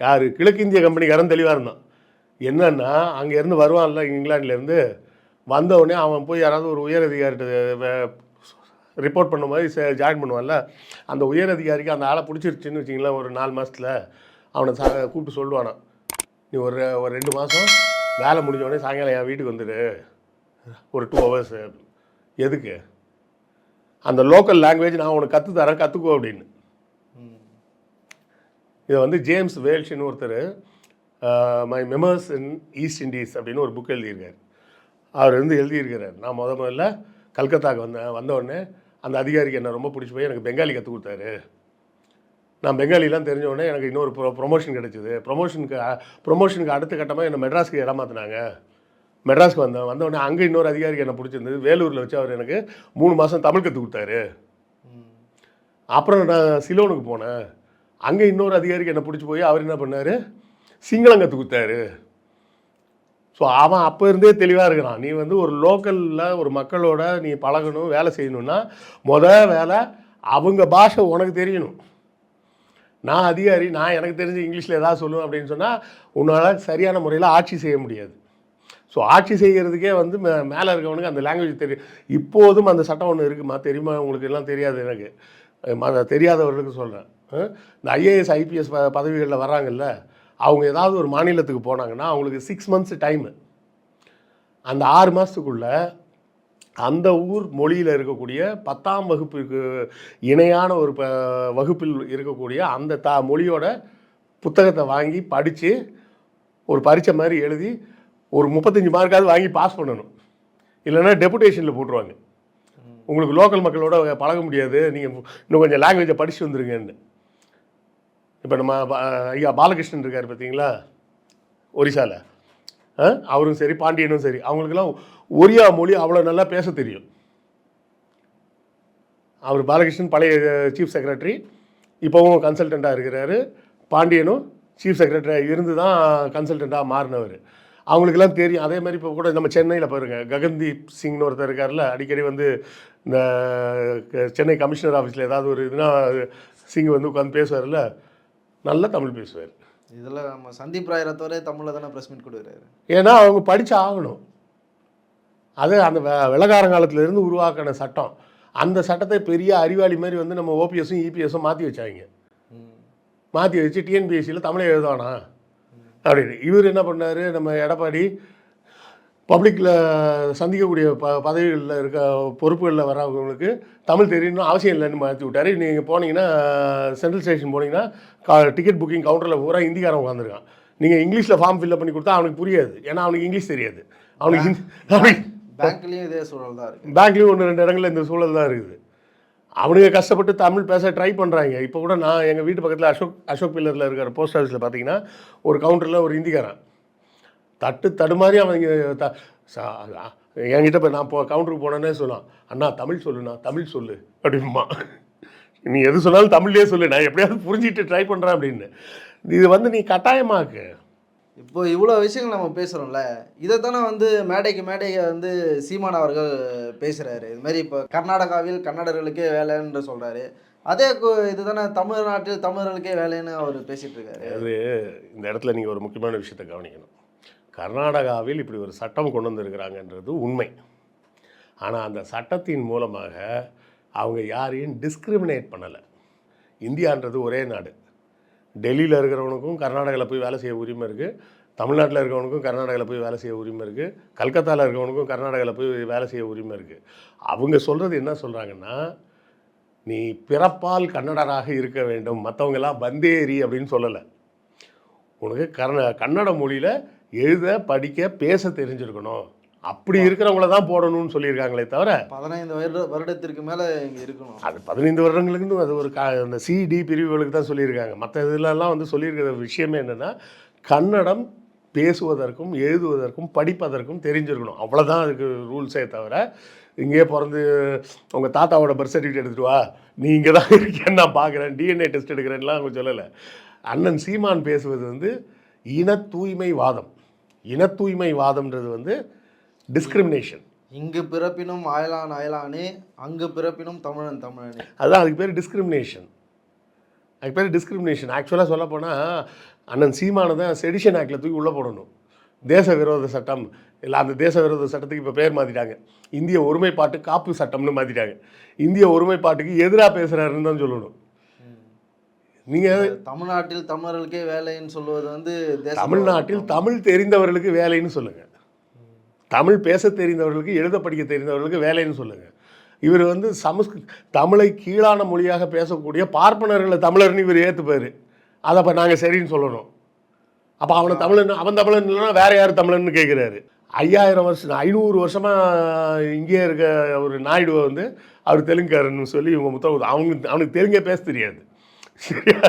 Speaker 2: யார்? கிழக்கு இந்திய கம்பெனிக்காரன் தெளிவாக இருந்தான். என்னன்னா அங்கேருந்து வருவான்ல இங்கிலாண்டிலேருந்து வந்தவுடனே அவன் போய் யாராவது ஒரு உயர் அதிகாரிட்ட ரிப்போர்ட் பண்ண மாதிரி ஜாயின் பண்ணுவான்ல. அந்த உயர் அதிகாரிக்கு அந்த ஆளை பிடிச்சிருச்சுன்னு வச்சிங்களேன் ஒரு நாலு மாதத்தில் அவனை சா கூப்பிட்டு சொல்லுவானா. நீ ஒரு ஒரு ரெண்டு மாதம் வேலை முடிஞ்ச உடனே சாயங்காலம் என் வீட்டுக்கு வந்துடு ஒரு டூ ஹவர்ஸ் எதுக்கு? அந்த லோக்கல் லாங்குவேஜ் நான் உனக்கு கற்று தரேன் கற்றுக்கோ அப்படின்னு. இதை வந்து ஜேம்ஸ் வேல்ஷின்னு ஒருத்தர் my memoirs in East Indies அப்படின்னு ஒரு புக் எழுதியிருக்காரு. அவர் வந்து எழுதியிருக்கிறார். நான் முத முதல்ல கல்கத்தாவுக்கு வந்தேன் வந்த உடனே அந்த அதிகாரிக்கு என்ன ரொம்ப பிடிச்சி போய் எனக்கு பெங்காலி கற்றுக் கொடுத்தாரு. நான் பெங்காலிலாம் தெரிஞ்ச உடனே எனக்கு இன்னொரு ப்ரொ ப்ரொமோஷன் கிடச்சிது. ப்ரொமோஷனுக்கு ப்ரொமோஷனுக்கு அடுத்த கட்டமாக என்னை மெட்ராஸ்க்கு இடமாத்தினாங்க மெட்ராஸ்க்கு வந்தேன் வந்த அங்கே இன்னொரு அதிகாரிக்கு என்ன பிடிச்சிருந்தது. வேலூரில் வச்சு அவர் எனக்கு மூணு மாதம் தமிழ் கற்றுக் கொடுத்தாரு. அப்புறம் நான் சிலோனுக்கு போனேன். அங்கே இன்னொரு அதிகாரிக்கு என்னை பிடிச்சி போய் அவர் என்ன பண்ணார்? சிங்களம் கற்றுக் கொடுத்தாரு. ஸோ அவன் அப்போ இருந்தே தெளிவாக இருக்கிறான். நீ வந்து ஒரு லோக்கலில் ஒரு மக்களோட நீ பழகணும் வேலை செய்யணும்னா முத வேலை அவங்க பாஷை உனக்கு தெரியணும். நான் அதிகாரி நான் எனக்கு தெரிஞ்ச இங்கிலீஷில் ஏதாவது சொல்லுவேன் அப்படின்னு சொன்னால் உன்னால் சரியான முறையில் ஆட்சி செய்ய முடியாது. ஸோ ஆட்சி செய்கிறதுக்கே வந்து மே மேலே இருக்கவனுக்கு அந்த லாங்குவேஜ் தெரியும் இப்போதும் அந்த சட்டம் ஒன்று இருக்குமா? தெரியுமா? உங்களுக்கு எல்லாம் தெரியாது எனக்கு. தெரியாதவர்களுக்கு சொல்கிறேன் இந்த ஐஏஎஸ் ஐபிஎஸ் ப பதவிகளில் வராங்கல்ல அவங்க ஏதாவது ஒரு மாநிலத்துக்கு போனாங்கன்னா அவங்களுக்கு சிக்ஸ் மந்த்ஸ் டைமு அந்த ஆறு மாதத்துக்குள்ள அந்த ஊர் மொழியில் இருக்கக்கூடிய பத்தாம் வகுப்புக்கு இணையான ஒரு ப வகுப்பில் இருக்கக்கூடிய அந்த த மொழியோட புத்தகத்தை வாங்கி படித்து ஒரு பரீட்சை மாதிரி எழுதி ஒரு முப்பத்தஞ்சு மார்க்காவது வாங்கி பாஸ் பண்ணணும். இல்லைன்னா டெபுடேஷனில் போட்டுருவாங்க. உங்களுக்கு லோக்கல் மக்களோட பழக முடியாது. நீங்கள் இன்னும் கொஞ்சம் லாங்குவேஜை படிச்சு வந்துருங்கன்னு. இப்போ நம்ம ஐயா பாலகிருஷ்ணன் இருக்கார் பார்த்தீங்களா ஒரிசாவில் ஆ? அவரும் சரி பாண்டியனும் சரி அவங்களுக்கெல்லாம் ஒரியா மொழி அவ்வளோ நல்லா பேச தெரியும். அவர் பாலகிருஷ்ணன் பழைய சீஃப் செக்ரட்டரி இப்போவும் கன்சல்டண்ட்டாக இருக்கிறாரு. பாண்டியனும் சீஃப் செக்ரட்டரியாக இருந்து தான் கன்சல்டண்ட்டாக மாறினவர். அவங்களுக்கெல்லாம் தெரியும். அதே மாதிரி இப்போ கூட நம்ம சென்னையில் பாருங்கள் ககன்தீப் சிங்னு ஒருத்தர் இருக்கார்ல அடிக்கடி வந்து இந்த க- சென்னை கமிஷனர் ஆஃபீஸில் ஏதாவது ஒரு இதுனா சிங் வந்து உட்காந்து பேசுவார்ல நல்லா தமிழ் பேசுவார்.
Speaker 1: இதில் நம்ம சந்தீப் ராய் ரத்தோரே தமிழில் தானே ப்ரெஸ் மீட் கொடுக்குறாரு
Speaker 2: ஏன்னா அவங்க படிச்சு ஆகணும். அது அந்த வெ- வெள்ளக்காரங்காலத்துல இருந்து உருவாக்கின சட்டம். அந்த சட்டத்தை பெரிய அறிவாளி மாதிரி வந்து நம்ம ஓபிஎஸும் இபிஎஸும் மாற்றி வச்சாங்க. மாற்றி வச்சு டிஎன்பிஎஸ்சியில் தமிழை எழுதுவானா? அப்படின்னு. இவர் என்ன பண்ணார்? நம்ம எடப்பாடி பப்ளிக்கில் சந்திக்கக்கூடிய ப பதவிகளில் இருக்க பொறுப்புகளில் வரவங்களுக்கு தமிழ் தெரியணும்னு அவசியம் இல்லைன்னு மாற்றி விட்டாரு. நீங்கள் போனீங்கன்னா சென்ட்ரல் ஸ்டேஷன் போனீங்கன்னா கா டிக்கெட் புக்கிங் கவுண்டரில் பூரா ஹிந்திக்காரன் உட்காந்துருக்கான். நீங்கள் இங்கிலீஷில் ஃபார்ம் ஃபில்அப் பண்ணி கொடுத்தா அவனுக்கு புரியாது. ஏன்னா அவனுக்கு இங்கிலீஷ் தெரியாது. அவனுக்கு ஹிந்தி
Speaker 1: பேங்க்லேயும் இதே சூழல் தான் இருக்குது
Speaker 2: பேங்க்லேயும் ஒன்று ரெண்டு இடங்கள்ல இந்த சூழல் தான் இருக்குது. அவனுங்க கஷ்டப்பட்டு தமிழ் பேச ட்ரை பண்ணுறாங்க இப்போ கூட நான் எங்கள் வீட்டு பக்கத்தில் அசோக் அசோக் பில்லரில் இருக்கிற போஸ்ட் ஆஃபீஸில் பார்த்தீங்கன்னா ஒரு கவுண்டரில் ஒரு ஹிந்திக்காரன் தட்டு தடுமாறி அவங்க த என்கிட்ட இப்போ நான் போ கவுண்டருக்கு போனேன்னே சொன்னான். அண்ணா தமிழ் சொல்லுண்ணா தமிழ் சொல்லு அப்படிமா நீ எது சொன்னாலும் தமிழ்லேயே சொல்லு நான் எப்படியாவது புரிஞ்சிட்டு ட்ரை பண்ணுறேன் அப்படின்னு. இது வந்து நீ கட்டாயமாக்கு
Speaker 1: இப்போ இவ்வளோ விஷயங்கள் நம்ம பேசுகிறோம்ல இதை தானே வந்து மேடைக்கு மேடைக்கு வந்து சீமான் அவர்கள் பேசுகிறாரு இது மாதிரி இப்போ கர்நாடகாவில் கன்னடர்களுக்கே வேலைன்னு சொல்கிறாரு அதே கு- இதுதானே தமிழ்நாட்டில் தமிழர்களுக்கே வேலைன்னு அவர் பேசிட்டு இருக்காரு.
Speaker 2: அது இந்த இடத்துல நீங்கள் ஒரு முக்கியமான விஷயத்தை கவனிக்கணும். கர்நாடகாவில் இப்படி ஒரு சட்டம் கொண்டு வந்திருக்கிறாங்கன்றது உண்மை. ஆனால் அந்த சட்டத்தின் மூலமாக அவங்க யாரையும் டிஸ்கிரிமினேட் பண்ணலை. இந்தியான்றது ஒரே நாடு. டெல்லியில் இருக்கிறவனுக்கும் கர்நாடகாவில் போய் வேலை செய்ய உரிமை இருக்குது தமிழ்நாட்டில் இருக்கிறவனுக்கும் கர்நாடகாவில் போய் வேலை செய்ய உரிமை இருக்குது கல்கத்தாவில் இருக்கிறவனுக்கும் கர்நாடகாவில் போய் வேலை செய்ய உரிமை இருக்குது அவங்க சொல்கிறது என்ன சொல்கிறாங்கன்னா நீ பிறப்பால் கன்னடராக இருக்க வேண்டும். மற்றவங்களாம் பந்தேரி அப்படின்னு சொல்லலை. உனக்கு கர்ண கன்னட மொழியில் எழுத படிக்க பேச தெரிஞ்சிருக்கணும். அப்படி இருக்கிறவங்கள தான் போடணும்னு சொல்லியிருக்காங்களே தவிர
Speaker 1: பதினைந்து வருட வருடத்திற்கு மேலே இங்கே இருக்கணும்.
Speaker 2: அது பதினைந்து வருடங்களுக்கு அது ஒரு கா அந்த சிடி பிரிவுகளுக்கு தான் சொல்லியிருக்காங்க. மற்ற இதுலலாம் வந்து சொல்லியிருக்கிற விஷயமே என்னென்னா கன்னடம் பேசுவதற்கும் எழுதுவதற்கும் படிப்பதற்கும் தெரிஞ்சிருக்கணும். அவ்வளோதான் அதுக்கு ரூல்ஸே தவிர இங்கேயே பிறந்து உங்கள் தாத்தாவோட பர்த் சர்டிஃபிகேட் எடுத்துட்டு வா. நீ இங்கே தான் இருக்கேன்னு நான் பார்க்குறேன். டிஎன்ஏ டெஸ்ட் எடுக்கிறேன்லாம் அவங்க சொல்லலை. அண்ணன் சீமான் பேசுவது வந்து இன தூய்மை வாதம் இன தூய்மை வாதம்ன்றது வந்து டிஸ்கிரிமினேஷன்
Speaker 1: இங்கு பிறப்பினும் அயலான் அயலானே அங்கு பிறப்பினும் தமிழன் தமிழனே.
Speaker 2: அதுதான் அதுக்கு பேர் டிஸ்கிரிமினேஷன் அதுக்கு பேர் டிஸ்கிரிமினேஷன் ஆக்சுவலாக சொல்ல போனால் அண்ணன் சீமானை தான் செடிஷன் ஆக்டில் தூக்கி உள்ளே போடணும். தேச விரோத சட்டம் இல்லை அந்த தேச விரோத சட்டத்துக்கு இப்போ பேர் மாற்றிட்டாங்க இந்திய ஒருமைப்பாட்டு காப்பு சட்டம்னு மாற்றிட்டாங்க இந்திய ஒருமைப்பாட்டுக்கு எதிராக பேசுகிறாருன்னு தான் சொல்லணும். நீங்கள்
Speaker 1: தமிழ்நாட்டில் தமிழர்களுக்கே வேலைன்னு சொல்லுவது வந்து
Speaker 2: தமிழ்நாட்டில் தமிழ் தெரிந்தவர்களுக்கு வேலைன்னு சொல்லுங்கள் தமிழ் பேச தெரிந்தவர்களுக்கு எழுத படிக்க தெரிந்தவர்களுக்கு வேலைன்னு சொல்லுங்கள் இவர் வந்து சமஸ்கிரு தமிழை கீழான மொழியாக பேசக்கூடிய பார்ப்பனர்களை தமிழர்னு இவர் ஏற்றுப்பார் அதை அப்போ நாங்கள் சரின்னு சொல்லணும். அப்போ அவனை தமிழன் அவன் தமிழன் இல்லைன்னா வேற யார் தமிழன்னு கேட்குறாரு ஐயாயிரம் வருஷம் ஐநூறு வருஷமாக இங்கேயே இருக்க ஒரு நாயுடுவை வந்து அவர் தெலுங்குக்காரன்னு சொல்லி இவங்க முத்தம் அவனுக்கு அவனுக்கு தெலுங்கே பேச தெரியாது. சரியா?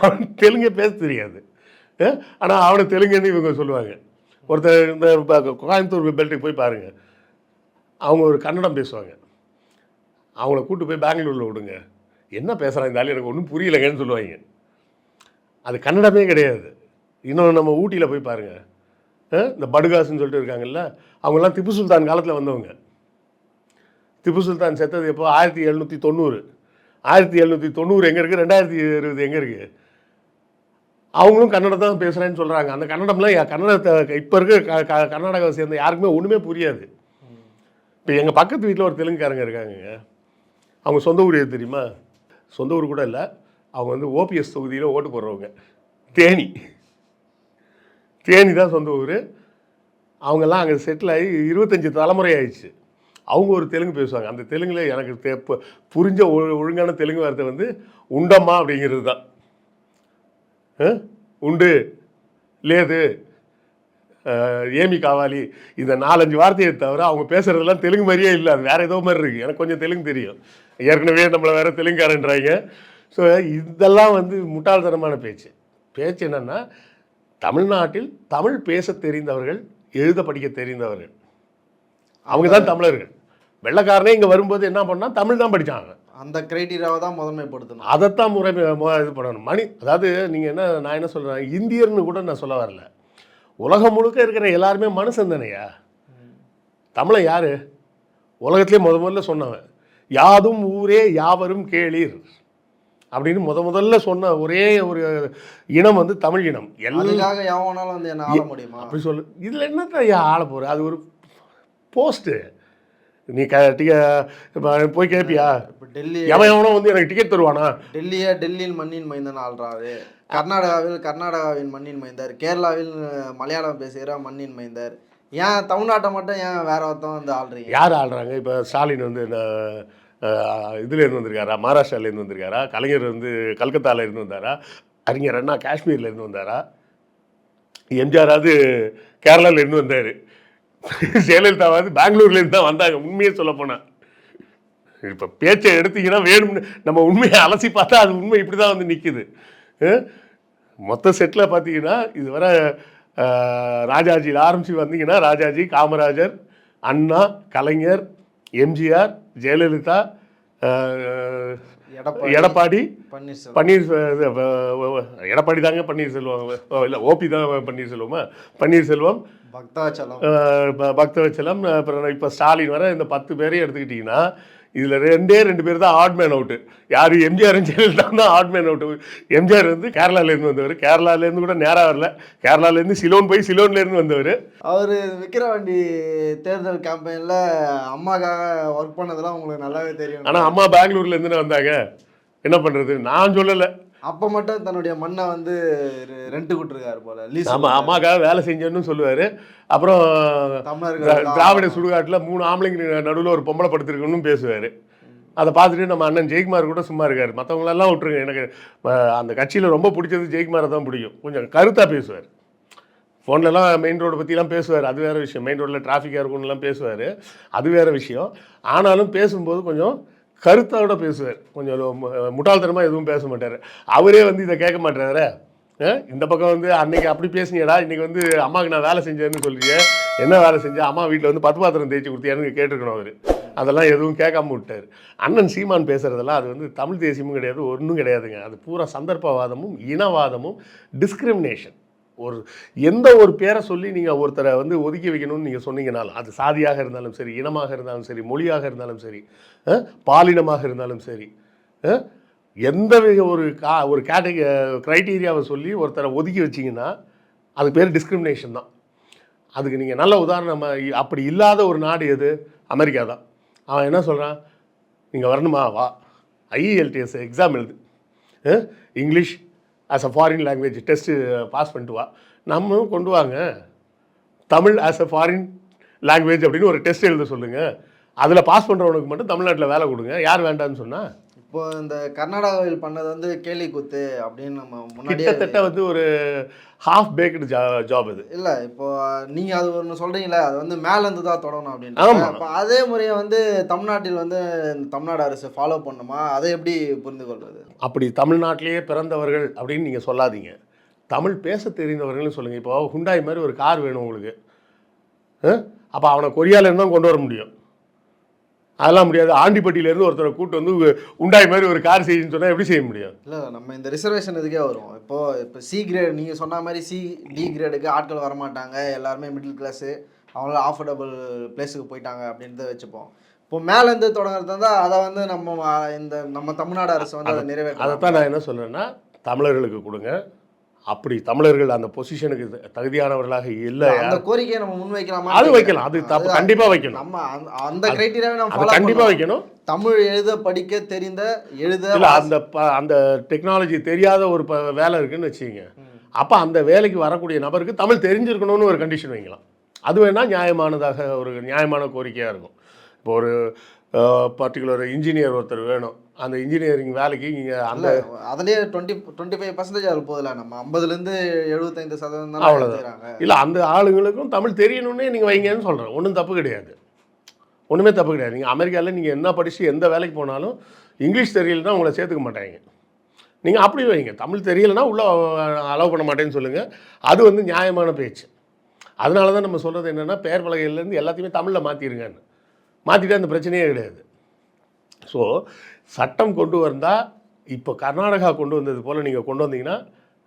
Speaker 2: அவனுக்கு தெலுங்கே பேச தெரியாது. ஆனால் அவனை தெலுங்குன்னு இவங்க சொல்லுவாங்க. ஒருத்தர் இந்த கோயம்புத்தூர் பெல்ட்டுக்கு போய் பாருங்கள் அவங்க ஒரு கன்னடம் பேசுவாங்க. அவங்கள கூட்டு போய் பெங்களூரில் விடுங்க. என்ன பேசுகிறாங்க இந்த எனக்கு ஒன்றும் புரியலைங்கன்னு சொல்லுவாங்க. அது கன்னடமே கிடையாது. இன்னும் நம்ம ஊட்டியில் போய் பாருங்கள் இந்த படுகாசுன்னு சொல்லிட்டு இருக்காங்கல்ல அவங்கெல்லாம் திப்பு சுல்தான் காலத்தில் வந்தவங்க. திப்பு சுல்தான் செத்தது எப்போ? ஆயிரத்தி எழுநூற்றி தொண்ணூறு. ஆயிரத்தி எழுநூற்றி தொண்ணூறு எங்கே இருக்குது ரெண்டாயிரத்தி இருபது எங்கே இருக்குது அவங்களும் கன்னடம் தான் பேசுகிறேன்னு சொல்கிறாங்க அந்த கன்னடம்லாம் கன்னடத்தை இப்போ இருக்க க க- கர்நாடகாவை சேர்ந்த யாருக்குமே ஒன்றுமே புரியாது. இப்போ எங்கள் பக்கத்து வீட்டில் ஒரு தெலுங்குக்காரங்க இருக்காங்கங்க. அவங்க சொந்த ஊர் எது தெரியுமா? சொந்த ஊர் கூட இல்லை. அவங்க வந்து ஓபிஎஸ் தொகுதியில் ஓட்டு போடுறவங்க. தேனி. தேனி தான் சொந்த ஊர். அவங்கெல்லாம் அங்கே செட்டில் ஆகி இருபத்தஞ்சி தலைமுறை ஆயிடுச்சு. அவங்க ஒரு தெலுங்கு பேசுவாங்க. அந்த தெலுங்குல எனக்கு தெ- புரிஞ்ச ஒழுங்கான தெலுங்கு வார்த்தை வந்து உண்டம்மா அப்படிங்கிறது தான். உண்டு லேது ஏமி காவாலி இந்த நாலஞ்சு வார்த்தையை தவிர அவங்க பேசுகிறதெல்லாம் தெலுங்கு மாதிரியே இல்லை. அது வேறு ஏதோ மாதிரி இருக்குது எனக்கு கொஞ்சம் தெலுங்கு தெரியும். ஏற்கனவே நம்மளை வேறு தெலுங்குக்காரன்றாங்க. ஸோ இதெல்லாம் வந்து முட்டாள்தனமான பேச்சு. பேச்சு என்னென்னா தமிழ்நாட்டில் தமிழ் பேச தெரிந்தவர்கள் எழுத படிக்க தெரிந்தவர்கள். அவங்க தான் தமிழர்கள். வெள்ளைக்காரனே இங்கே வரும்போது என்ன பண்ணா தமிழ் தான் படித்தாங்க
Speaker 1: அந்த கிரைட்டீரியாவை தான் முதன்மைப்படுத்தணும்.
Speaker 2: அதைத்தான் முறை இது பண்ணணும். மணி அதாவது நீங்கள் என்ன நான் என்ன சொல்கிறேன் இந்தியர்னு கூட நான் சொல்ல வரல. உலகம் முழுக்க இருக்கிற எல்லாருமே மனுஷன் தானையா? தமிழன் யார்? உலகத்திலே முத முதல்ல சொன்னவன். யாதும் ஊரே யாவரும் கேளீர். அப்படின்னு முத முதல்ல சொன்ன ஒரே ஒரு இனம் வந்து தமிழ் இனம். எல்லாம்
Speaker 1: அதுக்காக எவனாலும் வந்து என்ன ஆள முடியுமா?
Speaker 2: அப்படி சொல்லு. இதில் என்னத்த ஐயா ஆள போகிற அது ஒரு போஸ்ட்டு. நீ க டிக்க இப்போ போய் கேட்பியா
Speaker 1: இப்போ டெல்லி
Speaker 2: எவன் எவனோ வந்து எனக்கு டிக்கெட் தருவானா?
Speaker 1: டெல்லியை டெல்லியின் மண்ணின் மைந்தன் ஆள்றாரு. கர்நாடகாவில் கர்நாடகாவின் மண்ணின் மைந்தர். கேரளாவில் மலையாளம் பேசுகிற மண்ணின் மைந்தர். ஏன் தமிழ்நாட்டை மட்டும் ஏன் வேற ஒருத்தன் வந்து ஆள்றீங்க?
Speaker 2: யார் ஆள்றாங்க? இப்போ ஸ்டாலின் வந்து இதுலேருந்து வந்திருக்காரா? மகாராஷ்டிராலேருந்து வந்திருக்காரா? கலைஞர் வந்து கல்கத்தால இருந்து வந்தாரா? அறிஞர் அண்ணா காஷ்மீர்ல இருந்து வந்தாரா? எம்ஜிஆராவது கேரளால இருந்து வந்தார். ஜெயலலிதாவாவது பெங்களூர்லேருந்து தான் வந்தாங்க. உண்மையே சொல்ல போனால் இப்போ பேச்சை எடுத்தீங்கன்னா வேணும்னு நம்ம உண்மையை அலசி பார்த்தா அது உண்மை இப்படி தான் வந்து நிற்கிது மொத்த செட்டில் பார்த்தீங்கன்னா இதுவரை அஹ், ராஜாஜியில் ஆரம்பித்து வந்தீங்கன்னா ராஜாஜி காமராஜர் அண்ணா கலைஞர் எம்ஜிஆர் ஜெயலலிதா
Speaker 1: எடப்பாடி
Speaker 2: பன்னீர் எடப்பாடி தாங்க பன்னீர்செல்வம். இல்லை ஓபி தான் பன்னீர்செல்வமா? பன்னீர்செல்வம்
Speaker 1: பக்தாச்சலம்.
Speaker 2: பக்தவச்சலம் அப்புறம் இப்போ ஸ்டாலின் வர இந்த பத்து பேரையும் எடுத்துக்கிட்டிங்கன்னா இதில் ரெண்டே ரெண்டு பேர் தான் ஆட் மேன் அவுட்டு யார் எம்ஜிஆர் ஜெயலலிதா தான் ஆட் மேன் அவுட்டு எம்ஜிஆர் வந்து கேரளாலேருந்து வந்தவர். கேரளாலேருந்து கூட நேராக வரல. கேரளாலேருந்து சிலோன் போய் சிலோன்லேருந்து வந்தவர்.
Speaker 1: அவர் விக்கிரவாண்டி தேர்தல் கேம்பெயினில் அம்மாக்காக ஒர்க் பண்ணதெல்லாம் உங்களுக்கு நல்லாவே தெரியும்.
Speaker 2: ஆனால் அம்மா பெங்களூர்லேருந்து வந்தாங்க. என்ன பண்ணுறது நான் சொல்லலை.
Speaker 1: அப்போ மட்டும் தன்னுடைய மண்ணை வந்து ரெண்ட் கொடுத்துருக்காரு போல. லீஸ்
Speaker 2: ஆமாம் அம்மாக்காக வேலை செஞ்சேன்னு சொல்லுவார். அப்புறம்
Speaker 1: தமிழர்கள்
Speaker 2: திராவிட சுடுகாட்டில் மூணு ஆம்பளைங்க நடுவில் ஒரு பொம்பளை படுத்திருக்குன்னு பேசுவார். அதை பார்த்துட்டு நம்ம அண்ணன் ஜெயக்குமார் கூட சும்மா இருக்கார். மற்றவங்களெல்லாம் விட்டுருங்க. எனக்கு அந்த கட்சியில் ரொம்ப பிடிச்சது ஜெயக்குமாரை தான் பிடிக்கும். கொஞ்சம் கருத்தாக பேசுவார். ஃபோன்லலாம் மெயின் ரோடு பற்றிலாம் பேசுவார். அது வேறு விஷயம். மெயின் ரோட்டில் டிராஃபிக்காக இருக்கும்னுலாம் பேசுவார். அது வேறு விஷயம். ஆனாலும் பேசும்போது கொஞ்சம் கருத்தோட பேசுவார். கொஞ்சம் முட்டாள்தனமாக எதுவும் பேச மாட்டார். அவரே வந்து இதை கேட்க மாட்டாரு. இந்த பக்கம் வந்து அன்னைக்கு அப்படி பேசுனீடா இன்னைக்கு வந்து அம்மாவுக்கு நான் வேலை செஞ்சேன்னு சொல்றீங்க. என்ன வேலை செஞ்சேன் அம்மா வீட்டில் வந்து பத்து பாத்திரம் தேய்ச்சி கொடுத்தியான்னு கேட்டிருக்கணும் அவர். அதெல்லாம் எதுவும் கேட்காம விட்டார். அண்ணன் சீமான் பேசுறதெல்லாம் அது வந்து தமிழ் தேசியமும் கிடையாது ஒன்றும் கிடையாதுங்க. அது பூரா சந்தர்ப்பவாதமும் இனவாதமும் டிஸ்கிரிமினேஷன் ஒரு எந்த ஒரு பேரை சொல்லி நீங்கள் ஒருத்தரை வந்து ஒதுக்கி வைக்கணும்னு நீங்கள் சொன்னீங்கனாலும் அது சாதியாக இருந்தாலும் சரி இனமாக இருந்தாலும் சரி மொழியாக இருந்தாலும் சரி பாலினமாக இருந்தாலும் சரி எந்த வித ஒரு கா ஒரு கேட்டக க்ரைட்டீரியாவை சொல்லி ஒருத்தரை ஒதுக்கி வச்சிங்கன்னா அதுக்கு பேர் டிஸ்கிரிமினேஷன் தான். அதுக்கு நீங்கள் நல்ல உதாரணமாக அப்படி இல்லாத ஒரு நாடு எது? அமெரிக்கா தான். அவன் என்ன சொல்கிறான் நீங்கள் வரணுமா? வா. ஐஇஎல்டிஎஸ் எக்ஸாம் எழுது. English as a foreign language test pass பண்ணிட்டு வா. நம்மளும் கொண்டு வாங்க. Tamil as a foreign language அப்படின்னு ஒரு டெஸ்ட் எழுத சொல்லுங்கள் அதில் பாஸ் பண்ணுறவனுக்கு மட்டும் தமிழ்நாட்டில் வேலை கொடுங்க. யார் வேண்டான்னு சொன்னால்
Speaker 1: இப்போ இந்த கர்நாடகாவில் பண்ணது வந்து கேலி குத்து அப்படின்னு நம்ம முன்னாடியே
Speaker 2: கிட்டத்தட்ட வந்து ஒரு ஹாஃப் பேக்டு ஜா ஜாப் இது
Speaker 1: இல்ல இப்போ நீங்க அது ஒன்று சொல்றீங்களே அது வந்து மேல இருந்து தான் தொடணும் அப்படின்னு. அப்போ அதே முறையை வந்து தமிழ்நாட்டில் வந்து இந்த தமிழ்நாடு அரசு ஃபாலோ பண்ணுமா? அதை எப்படி புரிந்து கொள்வது
Speaker 2: அப்படி தமிழ்நாட்டிலேயே பிறந்தவர்கள் அப்படின்னு நீங்கள் சொல்லாதீங்க. தமிழ் பேச தெரிந்தவர்கள்னு சொல்லுங்கள் இப்போ ஹுண்டாய் மாதிரி ஒரு கார் வேணும் உங்களுக்கு. அப்போ அவனை கொரியாலேருந்து தான் கொண்டு வர முடியும். அதெல்லாம் முடியாது. ஆண்டிப்பட்டியிலேருந்து ஒருத்தரை கூட்டு வந்து உண்டாய் மாதிரி ஒரு கார் செய்யுன்னு சொன்னால் எப்படி செய்ய முடியும்?
Speaker 1: இல்லை நம்ம இந்த ரிசர்வேஷன் இதுக்கே வரும் இப்போ இப்போ சி கிரேட் நீங்கள் சொன்ன மாதிரி சி டி கிரேடுக்கு ஆட்கள் வரமாட்டாங்க. எல்லாருமே மிடில் கிளாஸு அவங்களாம் ஆஃபர்டபுள் பிளேஸுக்கு போயிட்டாங்க அப்படின்றத வச்சுப்போம். இப்போ மேலேருந்து தொடங்குறது இருந்தால் அதை வந்து நம்ம இந்த நம்ம தமிழ்நாடு அரசு வந்து அதை நிறைவேற்ற
Speaker 2: அதைத்தான் நான் என்ன சொல்கிறேன்னா தமிழர்களுக்கு கொடுங்க. அப்படி தமிழர்கள் அந்த பொசிஷனுக்கு தகுதியானவர்களாக இல்லை
Speaker 1: அந்த கோரிக்கையை நம்ம முன்வைக்கலாமா?
Speaker 2: அது வைக்கலாம். அது தப்பு கண்டிப்பாக வைக்கணும்.
Speaker 1: நம்ம அந்த- கிரைட்டீரியாவை நம்ம
Speaker 2: கண்டிப்பாக. வைக்கணும்.
Speaker 1: தமிழ் எழுத படிக்க தெரிந்த எழுத
Speaker 2: இல்லை அந்த அந்த டெக்னாலஜி தெரியாத ஒரு வேலை இருக்குன்னு வச்சுக்கோங்க. அப்போ அந்த வேலைக்கு வரக்கூடிய நபருக்கு தமிழ் தெரிஞ்சிருக்கணும்னு ஒரு கண்டிஷன் வைக்கலாம். அது வேணால் நியாயமானதாக ஒரு நியாயமான கோரிக்கையாக இருக்கும். இப்போ ஒரு பர்டிகுலர் இன்ஜினியர் ஒருத்தர் வேணும். அந்த இன்ஜினியரிங் வேலைக்கு இங்கே அந்த
Speaker 1: அதுலயே டுவெண்ட்டி டுவெண்ட்டி ஃபைவ் பர்சன்டேஜ் அது போதில்ல நம்ம ஐம்பதுலேருந்து எழுபத்தைந்து சதவீதம் தான். செய்கிறாங்க
Speaker 2: இல்லை அந்த ஆளுங்களுக்கும் தமிழ் தெரியணுன்னே நீங்கள் வைங்கன்னு சொல்கிறேன் ஒன்றும் தப்பு கிடையாது. ஒன்றுமே தப்பு கிடையாது. நீங்கள் அமெரிக்காவில் நீங்கள் என்ன படித்து எந்த வேலைக்கு போனாலும் இங்கிலீஷ் தெரியலன்னா உங்களை சேர்த்துக்க மாட்டாங்க. நீங்கள் அப்படி வைங்க. தமிழ் தெரியலைன்னா உள்ளே அலோவ் பண்ண மாட்டேன்னு சொல்லுங்கள் அது வந்து நியாயமான பேச்சு. அதனால தான் நம்ம சொல்கிறது என்னென்னா பெயர் பலகையிலேருந்து எல்லாத்தையுமே தமிழில் மாற்றிருங்கன்னு மாற்றிட்டு அந்த பிரச்சனையே கிடையாது. ஸோ சட்டம் கொண்டு வந்தால் இப்போ கர்நாடகா கொண்டு வந்தது போல் நீங்கள் கொண்டு வந்தீங்கன்னா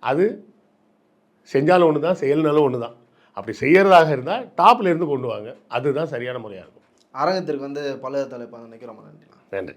Speaker 2: அது செஞ்சாலும் ஒன்று தான் செயல்னாலும் ஒன்று தான் அப்படி செய்யறதாக இருந்தால் டாப்ல இருந்து கொண்டு வாங்க. அதுதான் சரியான முறையாக இருக்கும்.
Speaker 1: அரங்கத்திற்கு வந்து பல தலைப்பு நினைக்கிறோம் நன்றி.
Speaker 2: நன்றி.